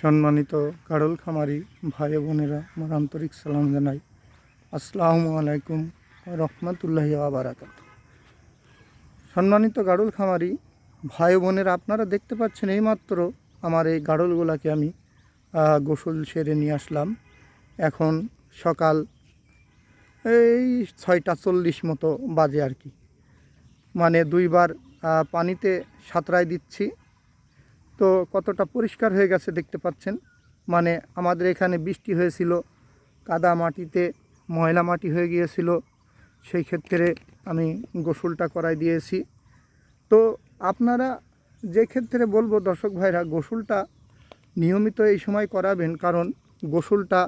সম্মানিত কারল খামারি ভাই বোনেরা আমার আন্তরিক সালাম জানাই। আসসালামু আলাইকুম রহমতুল্লাহি আবারাকাত সম্মানিত গাড়ল খামারি ভাই বোনেরা, আপনারা দেখতে পাচ্ছেন এইমাত্র আমার এই গাড়লগুলাকে আমি গোসল সেরে নিয়ে আসলাম। এখন সকাল এই ছয়টা চল্লিশ মতো বাজে আর কি। মানে দুইবার পানিতে সাঁতরাই দিচ্ছি। তো কতটা পরিষ্কার হয়ে গেছে দেখতে পাচ্ছেন। মানে আমাদের এখানে বৃষ্টি হয়েছিল, কাদা মাটিতে ময়লা মাটি হয়ে গিয়েছিল, সেই ক্ষেত্রে আমি গোসলটা করাই দিয়েছি। তো আপনারা যে ক্ষেত্রে বলব দর্শক ভাইরা, গোসলটা নিয়মিত এই সময় করাবেন, কারণ গোসলটা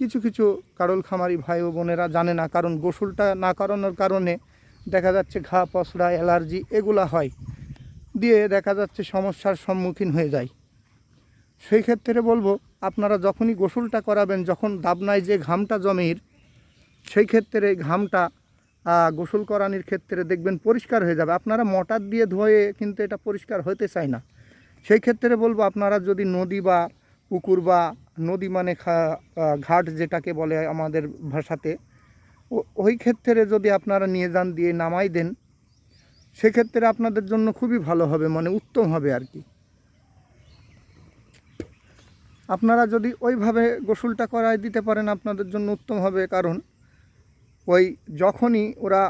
কিছু কিছু কারল খামারি ভাই ও বোনেরা জানে না, কারণ গোসলটা না করানোর কারণে দেখা যাচ্ছে ঘা, পসরা, অ্যালার্জি এগুলা হয়। দিয়ে দেখা যাচ্ছে সমস্যার সম্মুখীন হয়ে যায়। সেই ক্ষেত্রে বলব, আপনারা যখনই গোসলটা করাবেন, যখন দাবনায় যে ঘামটা জমির, সেই ক্ষেত্রে ঘামটা গোসল করানির ক্ষেত্রে দেখবেন পরিষ্কার হয়ে যাবে। আপনারা মোটর দিয়ে ধুয়ে কিন্তু এটা পরিষ্কার হতে চায় না। সেই ক্ষেত্রে বলব, আপনারা যদি নদী বা পুকুর বা নদী মানে ঘাট যেটাকে বলে আমাদের ভাষাতে ওই ক্ষেত্রে যদি আপনারা নিয়ে যান, দিয়ে নামাই দেন সেক্ষেত্রে আপনাদের জন্য খুবই ভালো হবে মানে উত্তম হবে আর কি। আপনারা যদি ওইভাবে গোসলটা করায় দিতে পারেন, আপনাদের জন্য উত্তম হবে, কারণ ওই যখনই ওরা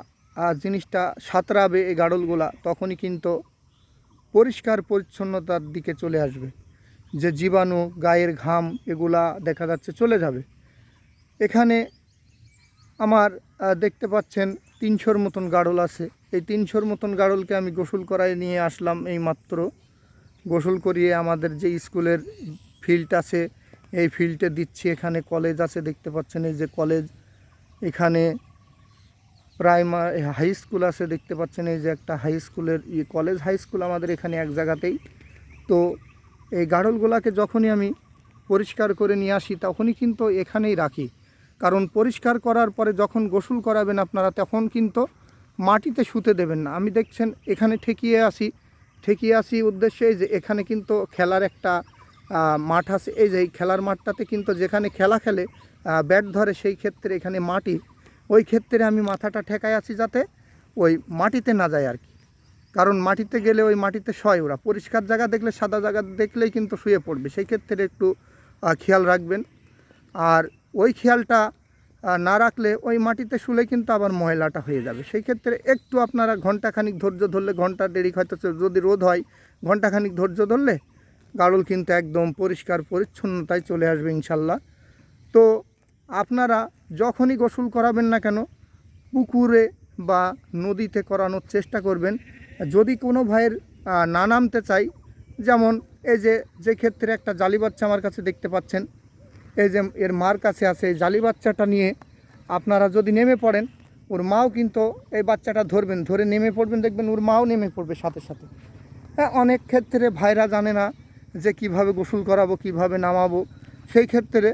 জিনিসটা সাঁতরাবে এই গাড়লগুলা, তখনই কিন্তু পরিষ্কার পরিচ্ছন্নতার দিকে চলে আসবে। যে জীবাণু, গায়ের ঘাম এগুলা দেখা যাচ্ছে চলে যাবে। এখানে আমার দেখতে পাচ্ছেন তিনশোর মতন গাড়ল আছে। এই তিনশোর মতন গাড়লকে আমি গোসল করায় নিয়ে আসলাম এই মাত্র। গোসল করিয়ে আমাদের যে স্কুলের ফিল্ড আছে, এই ফিল্ডে দিচ্ছি। এখানে কলেজ আছে, দেখতে পাচ্ছেন এই যে কলেজ। এখানে প্রাইমারি হাই স্কুল আছে, দেখতে পাচ্ছেন এই যে একটা হাই স্কুলের কলেজ। হাই স্কুল আমাদের এখানে এক জায়গাতেই। তো এই গাড়লগুলাকে যখনই আমি পরিষ্কার করে নিয়ে আসি, তখনই কিন্তু এখানেই রাখি। কারণ পরিষ্কার করার পরে যখন গোসল করাবেন আপনারা, তখন কিন্তু মাটিতে শুতে দেবেন না। আমি দেখছেন এখানে ঠেকিয়ে আসি ঠেকিয়ে আসি উদ্দেশ্যে যে এখানে কিন্তু খেলার একটা মাঠ আছে। এই যে এই খেলার মাঠটাতে কিন্তু যেখানে খেলা খেলে ব্যাট ধরে সেই ক্ষেত্রে এখানে মাটি। ওই ক্ষেত্রে আমি মাথাটা ঠেকায় আছি যাতে ওই মাটিতে না যায় আর কি। কারণ মাটিতে গেলে ওই মাটিতে শয় ওরা। পরিষ্কার জায়গা দেখলে, সাদা জায়গা দেখলেই কিন্তু শুয়ে পড়বে। সেই ক্ষেত্রে একটু খেয়াল রাখবেন। আর ওই খেয়ালটা না রাখলে ওই মাটিতে শুলে কিন্তু আবার ময়লাটা হয়ে যাবে। সেই ক্ষেত্রে একটু আপনারা ঘন্টাখানিক ধৈর্য ধরলে, ঘণ্টা দেরি হয়তো যদি রোদ হয়, ঘন্টাখানিক ধৈর্য ধরলে গাড়ল কিন্তু একদম পরিষ্কার, পরিচ্ছন্নতায় চলে আসবে ইনশাল্লাহ। তো আপনারা যখনই গোসল করাবেন না কেন, পুকুরে বা নদীতে করানোর চেষ্টা করবেন। যদি কোনো ভাইয়ের না নামতে চাই, যেমন এই যে যে ক্ষেত্রে একটা জালি বাচ্চা আমার কাছে দেখতে পাচ্ছেন এই যে এর মার কাছে আছে, এই জালি বাচ্চাটা নিয়ে আপনারা যদি নেমে পড়েন, ওর মাও কিন্তু এই বাচ্চাটা ধরবেন, ধরে নেমে পড়বেন, দেখবেন ওর মাও নেমে পড়বে সাথে সাথে। হ্যাঁ অনেক ক্ষেত্রে ভাইরা জানে না যে কীভাবে গোসল করাবো, কীভাবে নামাবো। সেই ক্ষেত্রে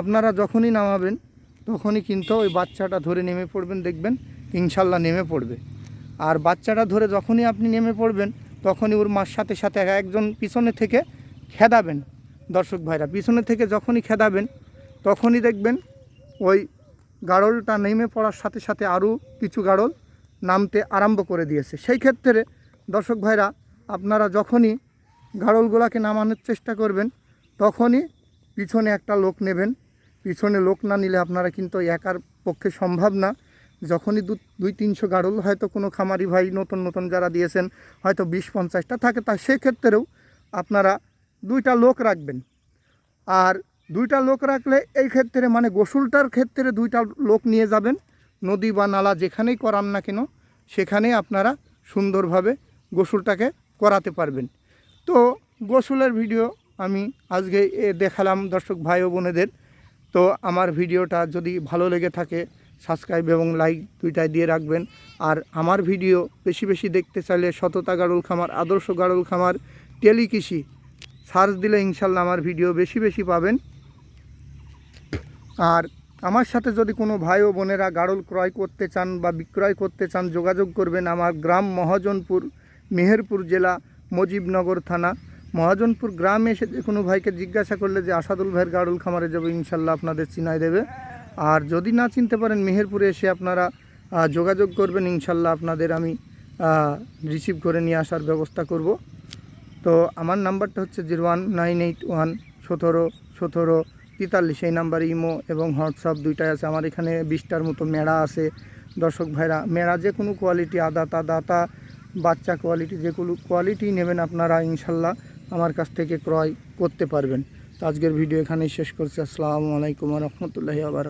আপনারা যখনই নামাবেন, তখনই কিন্তু ওই বাচ্চাটা ধরে নেমে পড়বেন, দেখবেন ইনশাল্লাহ নেমে পড়বে। আর বাচ্চাটা ধরে যখনই আপনি নেমে পড়বেন, তখনই ওর মার সাথে সাথে একজন পিছনে থেকে খেদাবেন। দর্শক ভাইরা, পিছনে থেকে যখনই খেদাবেন, তখনই দেখবেন ওই গাড়লটা নেমে পড়ার সাথে সাথে আরও কিছু গাড়ল নামতে আরম্ভ করে দিয়েছে। সেই ক্ষেত্রে দর্শক ভাইরা, আপনারা যখনই গাড়লগুলাকে নামানোর চেষ্টা করবেন, তখনই পিছনে একটা লোক নেবেন। পিছনে লোক না নিলে আপনারা কিন্তু একার পক্ষে সম্ভব না। যখনই দু, দুই তিনশো গাড়ল হয়তো কোনো খামারি ভাই নতুন নতুন যারা দিয়েছেন, হয়তো বিশ পঞ্চাশটা থাকে, তা সেক্ষেত্রেও আপনারা দুইটা লোক রাখবেন। আর দুইটা লোক রাখলে এই ক্ষেত্রে মানে গোসলটার ক্ষেত্রে দুইটা লোক নিয়ে যাবেন। নদী বা নালা যেখানেই করান না কেন, সেখানেই আপনারা সুন্দরভাবে গোসলটাকে করাতে পারবেন। তো গোসলের ভিডিও আমি আজকে দেখালাম দর্শক ভাই ও বোনেদের। তো আমার ভিডিওটা যদি ভালো লেগে থাকে, সাবস্ক্রাইব এবং লাইক দুইটাই দিয়ে রাখবেন। আর আমার ভিডিও বেশি বেশি দেখতে চাইলে সততা গাড়ল খামার, আদর্শ গাড়ল খামার, টেলিকৃষি সার্চ দিলে ইনশাল্লাহ আমার ভিডিও বেশি বেশি পাবেন। আর আমার সাথে যদি কোনো ভাই ও বোনেরা গাড়ল ক্রয় করতে চান বা বিক্রয় করতে চান, যোগাযোগ করবেন আমার গ্রাম মহাজনপুর, মেহেরপুর জেলা, মুজিবনগর থানা। মহাজনপুর গ্রামে এসে যে কোনো ভাইকে জিজ্ঞাসা করলে যে আসাদুল ভাইয়ের গাড়ুল খামারে যাবে, ইনশাল্লাহ আপনাদের চিনাই দেবে। আর যদি না চিনতে পারেন মেহেরপুরে এসে আপনারা যোগাযোগ করবেন, ইনশাল্লাহ আপনাদের আমি রিসিভ করে নিয়ে আসার ব্যবস্থা করব। তো আমার নাম্বারটা হচ্ছে zero one nine eight one সতেরো সতেরো তেতাল্লিশ। এই নাম্বারে ইমো এবং হোয়াটসঅ্যাপ দুইটাই আছে। আমার এখানে বিশটার মতো মেড়া আছে। দর্শক ভাইরা, মেড়া যে কোনো কোয়ালিটি আদাতা দাতা বাচ্চা কোয়ালিটি যে কোনো কোয়ালিটি নেবেন আপনারা ইনশাল্লাহ আমার কাছ থেকে ক্রয় করতে পারবেন। তো আজকের ভিডিও এখানেই শেষ করছি। আসসালামু আলাইকুম রহমতুল্লাহি আবার